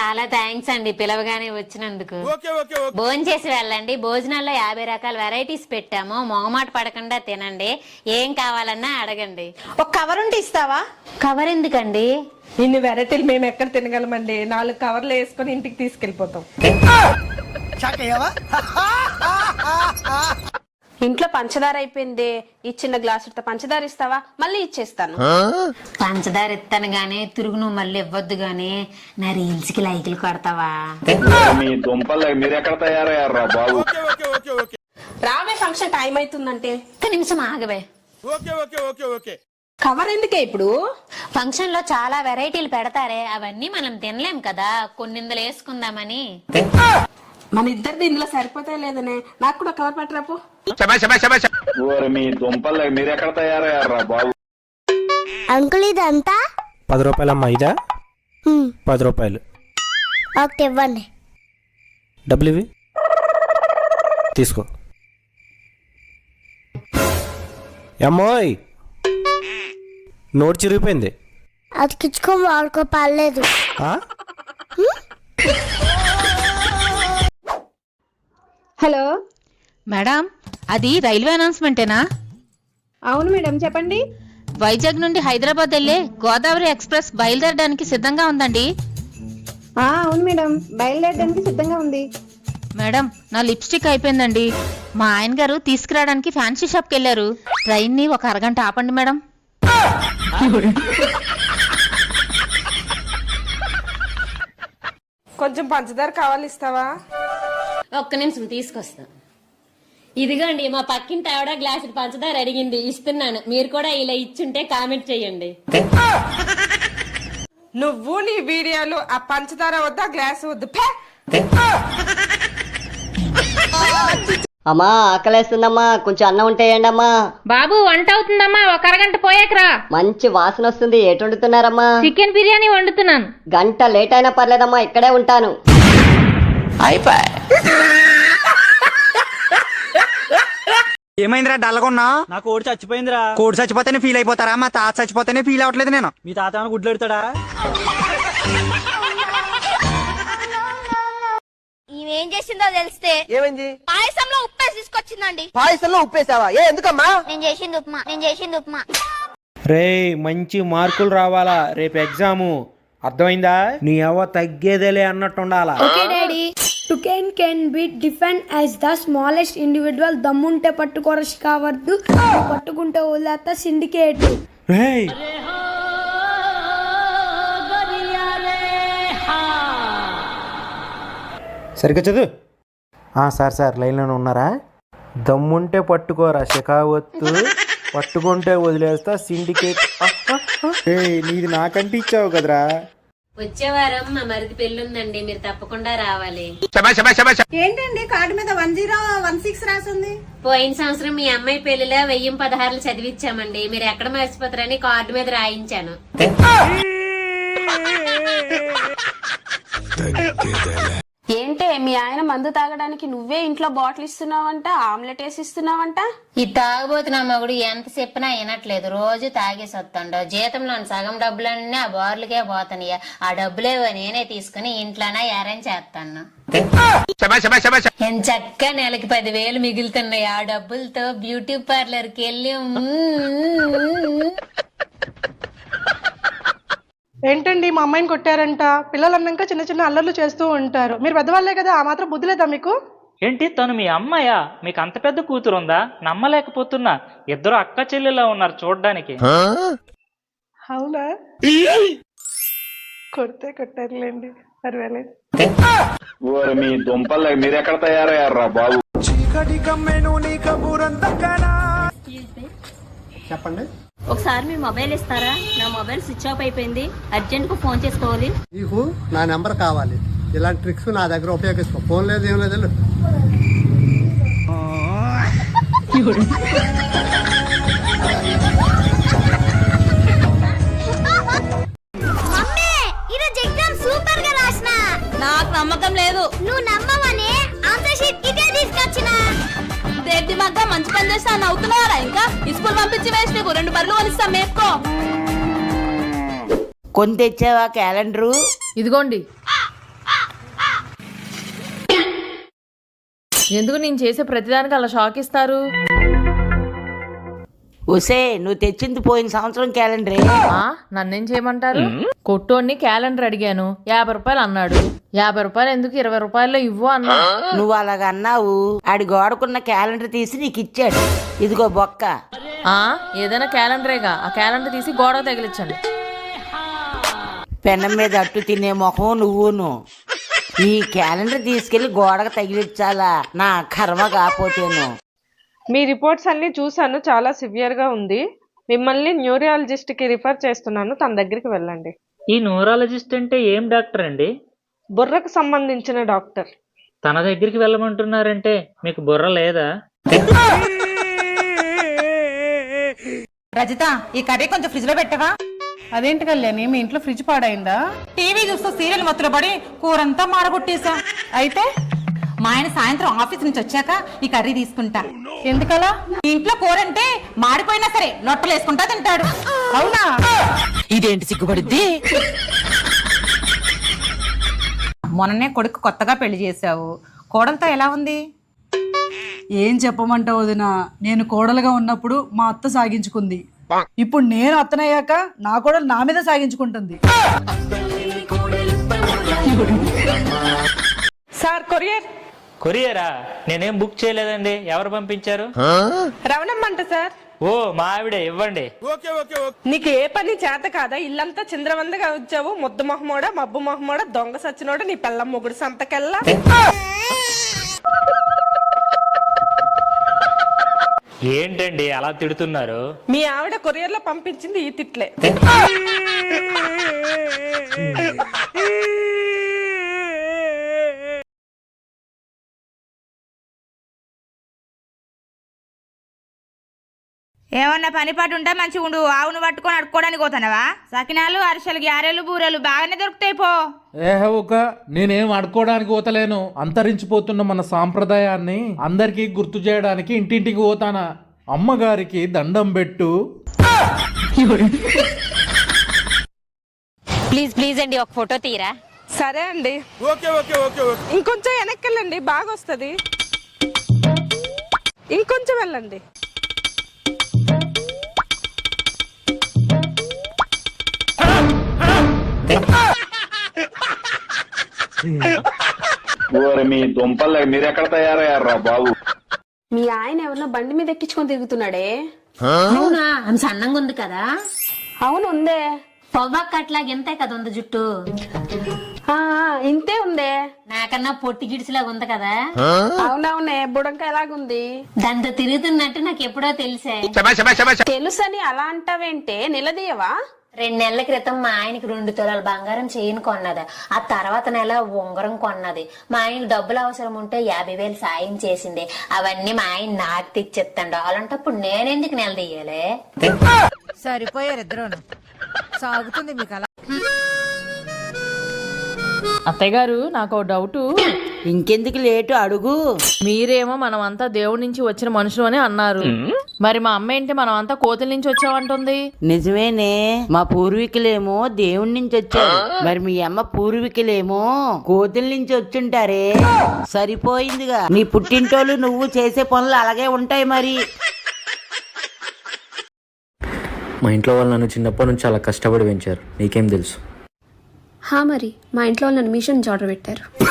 చాలా థ్యాంక్స్ అండి పిలవగానే వచ్చినందుకు. భోజనం చేసి వెళ్ళండి. భోజనాల్లో యాభై రకాల వెరైటీస్ పెట్టాము. మొగమాట పడకుండా తినండి. ఏం కావాలన్నా అడగండి. ఒక కవర్ ఉంటే ఇస్తావా? కవర్ ఎందుకండి? ఇన్ని వెరైటీలు మేము ఎక్కడ తినగలమండి? నాలుగు కవర్లు వేసుకొని ఇంటికి తీసుకెళ్ళిపోతాం. ఇంట్లో పంచదార అయిపోయింది. ఈ చిన్న గ్లాసుతో పంచదార ఇస్తావా? మళ్ళీ ఇచ్చేస్తాను. పంచదార ఇస్తాను గానీ తిరుగు నువ్వు మళ్ళీ ఇవ్వద్దు గానీ. నా రీల్స్కి లైకులు కొడతావా? రావే ఫంక్షన్ టైం అవుతుందంటే ఒక్క నిమిషం ఆగవే. కవర్ ఎందుకే ఇప్పుడు? ఫంక్షన్లో చాలా వెరైటీలు పెడతారే. అవన్నీ మనం తినలేం కదా. కొన్నిందులు వేసుకుందామని. మన ఇద్దరిది ఇందులో సరిపోతే లేదనే. నాకు కూడా కవర్ పట్టరాపు మీ దుంపలు మీరెక్కడ తయారయ్యారా బాబు? అంకుల్ ఇదంతా? పది రూపాయలమ్మా ఇదా? పది రూపాయలు. ఓకే ఇవ్వండి. డబ్బులు ఇవి? తీసుకో. అమ్మోయ్ నోట్ చిరిగిపోయింది. అది కిచ్చుకొని వాడుకో పర్లేదు. హలో? మేడం అది రైల్వే అనౌన్స్మెంటేనా? అవును మేడం చెప్పండి. వైజాగ్ నుండి హైదరాబాద్ వెళ్ళే గోదావరి ఎక్స్ప్రెస్ బయలుదేరడానికి సిద్ధంగా ఉందండి. అవును మేడం బయలుదేరడానికి సిద్ధంగా ఉంది. మేడం నా లిప్స్టిక్ అయిపోయిందండి. మా ఆయన గారు తీసుకురావడానికి ఫ్యాన్సీ షాప్కి వెళ్ళారు. ట్రైన్ని ఒక అరగంట ఆపండి మేడం. కొంచెం పంచదార కావాలి ఇస్తావా? ఒక్క నిమిషం తీసుకొస్తా. ఇదిగోండి మా పక్కింటి ఆవిడ గ్లాసు పంచదార అడిగింది. ఇస్తున్నాను. మీరు కూడా ఇలా ఇచ్చుంటే కామెంట్ చేయండి. నువ్వు నీ వీడియోలు ఆ పంచదార వద్దా గ్లాస్ వద్దు? పే. అమ్మా ఆకలేస్తుందమ్మా. కొంచెం అన్నం ఉంటేయండి అమ్మా బాబు వంట అవుతుందమ్మా. ఒక అరగంట పోయాకరా. మంచి వాసన వస్తుంది. ఏటి వండుతున్నారమ్మా? చికెన్ బిర్యానీ వండుతున్నాను. గంట లేట్ అయినా పర్లేదమ్మా. ఇక్కడే ఉంటాను. ఏమైందిరా డల్లగొన్నా? నా కోడి చచ్చిపోయిందిరా. కోడి చచ్చిపోతేనే ఫీల్ అయిపోతారా? మా తాత చచ్చిపోతేనే ఫీల్ అవ్వట్లేదు నేను. మీ తాత ఏమైనా గుడ్లు ఎడతాడా ఈమెం చేసిందో తెలిస్తే ఏమైంది? పాయసంలో ఉప్పేసి తీసుకొచ్చిందండి. పాయసంలో ఉప్పేసావా? ఏ ఎందుకమ్మా? నేను చేసింది ఉప్మా నేను చేసింది ఉప్మా. రే మంచి మార్కులు రావాలా. రేపు ఎగ్జాము అర్థమైందా? నీ అవ్వ తగ్గేదేలే అన్నట్టు ఉండాలా okay daddy. Token can be defined as the smallest individual దమ్ముంటే పట్టుకోరసి కావద్దు పట్టుకుంటే వదిలేత సిండికేట్. సరిగ్గా చదువు. ఆ, సార్ సార్ లైన్లోనే ఉన్నారా? దమ్ముంటే పట్టుకోరా షికావత్తు పట్టుకుంటే వదిలేస్తా సిండికేట్. నీది నాకంటే ఇచ్చావు కదరా. వచ్చే వారం మా మరిది పెళ్ళుందండి మీరు తప్పకుండా రావాలి. ఏంటండి కార్డు మీద వన్ జీరో వన్ సిక్స్ రాసింది? పోయిన సంవత్సరం మీ అమ్మాయి పెళ్ళిలో వెయ్యి పదహారులు చదివించామండి మీరు ఎక్కడ మర్చిపోతారని కార్డు మీద రాయించాను. మీ ఆయన మందు తాగడానికి నువ్వే ఇంట్లో బాటిల్ ఇస్తున్నావంట ఆమ్లెట్ వేసి ఇస్తున్నావంట? ఈ తాగబోతున్న మగుడు ఎంత చెప్పినా వినట్లేదు. రోజు తాగేసి వస్తాడు. జీతంలో సగం డబ్బులన్నీ ఆ బార్లకే పోతానయ్యా ఆ డబ్బులేవో నేనే తీసుకుని ఇంట్లోనే అరేంజ్ చేస్తాను. చక్క నెలకి పదివేలు మిగులుతున్నాయి. ఆ డబ్బులతో బ్యూటీ పార్లర్కి వెళ్ళి ఏంటండి మా అమ్మాయిని కొట్టారంట? పిల్లలు అన్నాక చిన్న చిన్న అల్లర్లు చేస్తూ ఉంటారు. మీరు పెద్దవాళ్ళే కదా ఆ మాత్రం బుద్ధి లేదా మీకు? ఏంటి తను మీ అమ్మాయా? మీకు అంత పెద్ద కూతురు ఉందా నమ్మలేకపోతున్నా. ఇద్దరు అక్క చెల్లెలా ఉన్నారు చూడ్డానికి. అవునా? కొడితే కొట్టారులేండి. పర్వాలేదు. ఓరి మీ దుంపలు మీరెక్కడ తయారయ్యారా బాబు? చెప్పండి. ఒకసారి మీ మొబైల్ ఇస్తారా? నా మొబైల్ స్విచ్ ఆఫ్ అయిపోయింది. అర్జెంట్కు ఫోన్ చేసుకోవాలి. నీకు నా నెంబర్ కావాలి. ఇలాంటి ట్రిక్స్ నా దగ్గర ఉపయోగించుకో ఫోన్ లేదు ఏం లేదు నాకు నమ్మకం లేదు. నువ్వు నమ్మవని పని చేస్తా నవ్వుతున్నావా ఇంకా? ఇసుకులు పంపించి వేసి నీకు రెండు పనులు కొనిస్తా మేపుకో. కొని తెచ్చావా క్యాలెండరు? ఇదిగోండి. ఎందుకు నేను చేసే ప్రతిదానికి అలా షాక్ ఇస్తారు? ఒసే నువ్వు తెచ్చింది పోయిన సంవత్సరం క్యాలెండరే. ఆ, నన్నేం చేయమంటారు? కొట్టోని క్యాలెండర్ అడిగాను. యాభై రూపాయలు అన్నాడు. యాభై రూపాయలు ఎందుకు ఇరవై రూపాయల్లో ఇవ్వు అన్నా? నువ్వు అలాగ అన్నావు. ఆడి గోడకున్న క్యాలెండర్ తీసి నీకు ఇచ్చాడు. ఇదిగో బొక్క. ఆ, ఏదైనా క్యాలెండరేగా. ఆ క్యాలెండర్ తీసి గోడ తగిలించండి. పెనం మీద అట్టు తినే మొహం నువ్వును. ఈ క్యాలెండర్ తీసుకెళ్ళి గోడకు తగిలించాలా? నా కర్మ కాపోతేను. మీ రిపోర్ట్స్ అన్ని చూశాను చాలా సివియర్గా ఉంది. మిమ్మల్ని న్యూరియాలజిస్ట్కి రిఫర్ చేస్తున్నాను తన దగ్గరికి వెళ్ళండి. ఈ న్యూరాలజిస్ట్ అంటే ఏం డాక్టర్ అండి? బుర్రకు సంబంధించిన డాక్టర్. తన దగ్గరికి వెళ్ళమంటున్నారంటే మీకు బుర్ర లేదా? రజిత ఈ కర్రీ కొంచెం ఫ్రిడ్జ్లో పెట్టవా? అదేంటి కళ్యాణి మీ ఇంట్లో ఫ్రిడ్జ్ పాడైందా? టీవీ చూస్తూ సీరియల్ మొత్తులో పడి కూరంతా మాడగొట్టేశా అయితే మా ఆయన సాయంత్రం ఆఫీస్ నుంచి వచ్చాక ఈ కర్రీ తీసుకుంటా. ఎందుకలా? ఈ ఇంట్లో కూర అంటే మాడిపోయినా సరే లొట్టలు వేసుకుంటా తింటాడు. అవునా? ఇదేంటి సిగ్గుపడిద్ది? మొన్ననే కొడుకు కొత్తగా పెళ్ళి చేశావు. కోడలతో ఎలా ఉంది? ఏం చెప్పమంటావు వదిన? నేను కోడలుగా ఉన్నప్పుడు మా అత్త సాగించుకుంది. ఇప్పుడు నేను అత్తనయ్యాక నా కోడలు నా మీద సాగించుకుంటుంది. Sir courier. కొరియరా నేనేం బుక్ చేయలేదండి. ఎవరు పంపించారు? రవణమ్మంట సార్. ఓ మా ఆవిడే ఇవ్వండి. నీకు ఏ పని చేత కాదా? ఇల్లంతా చింద్రవందగా వచ్చావు ముద్దు మొహమోడ మబ్బు మొహమోడ దొంగ సచ్చినోడ నీ పిల్లం మొగుడు సంతకెల్లా? ఏంటండి అలా తిడుతున్నారు? మీ ఆవిడ కొరియర్లో పంపించింది ఈ తిట్లే. ఏమన్నా పని పాటు ఉంటే మంచిగా ఉండు. ఆవును పట్టుకొని అడుక్కోవడానికి పోతానవా? సకినాలు అరిసెలు గ్యారెలు బూరెలు బాగానే దొరుకుతాయి పో. ఏహ ఒక నేనేం అడుకోవడానికి పోతలేను. అంతరించిపోతున్న మన సాంప్రదాయాన్ని అందరికీ గుర్తు చేయడానికి ఇంటింటికి పోతానా? అమ్మగారికి దండం పెట్టు. ప్లీజ్ ప్లీజ్ అండి ఒక ఫోటో తీరా? సరే అండి. ఇంకొంచెం వెనక్కి వెళ్ళండి బాగా వస్తుంది ఇంకొంచెం వెళ్ళండి. మీ మీరెక్కడ తయారయ్యారా బాబు? మీ ఆయన ఎవరినో బండి మీద ఎక్కించుకొని తిరుగుతున్నాడే? అవునా? ఆమె సన్నంగా ఉంది కదా? అవును ఉందే. పొవ్వక్క అట్లాగా ఇంతే కదా ఉంది జుట్టు? ఆ, ఇంతే ఉందే. నాకన్నా పొట్టి గిడిసిలాగా ఉంది కదా? అవునవునే బుడంక ఎలాగుంది? దాంతో తిరుగుతున్నట్టు నాకు ఎప్పుడో తెలిసే తెలుసని అలా అంటావేంటే నిలదీయవా? రెండు నెలల క్రితం మా ఆయనకి రెండు తులాల బంగారం చేయను కొన్నది. ఆ తర్వాత నెల ఉంగరం కొన్నది. మా ఆయనకి డబ్బులు అవసరం ఉంటే యాభై వేలు సాయం చేసింది. అవన్నీ మా ఆయన నాకు తెచ్చిస్తాడు. అలాంటప్పుడు నేనెందుకు నెల తీయాలి? సరిపోయారు ఇద్దరు సాగుతుంది మీకు అలా అత్తయ్య గారు నాకు డౌట్. ఇంకెందుకు లేటు అడుగు. మీరేమో మనం అంతా దేవుడి నుంచి వచ్చిన మనుషులు అని అన్నారు. మరి మా అమ్మ ఏంటి మనం అంతా కోతుల నుంచి వచ్చామంటుంది నిజమేనే మా పూర్వీకులేమో దేవుడి నుంచి వచ్చారు. మరి మీ అమ్మ పూర్వీకులేమో కోతుల నుంచి వచ్చుంటారే. సరిపోయిందిగా. నీ పుట్టింటోళ్ళు నువ్వు చేసే పనులు అలాగే ఉంటాయి మరి. మా ఇంట్లో వాళ్ళు నన్ను చిన్నప్పటి నుంచి చాలా కష్టపడి పెంచారు. నీకేం తెలుసు? హా మరి మా ఇంట్లో నన్ను మిషన్ ఆర్డర్ పెట్టారు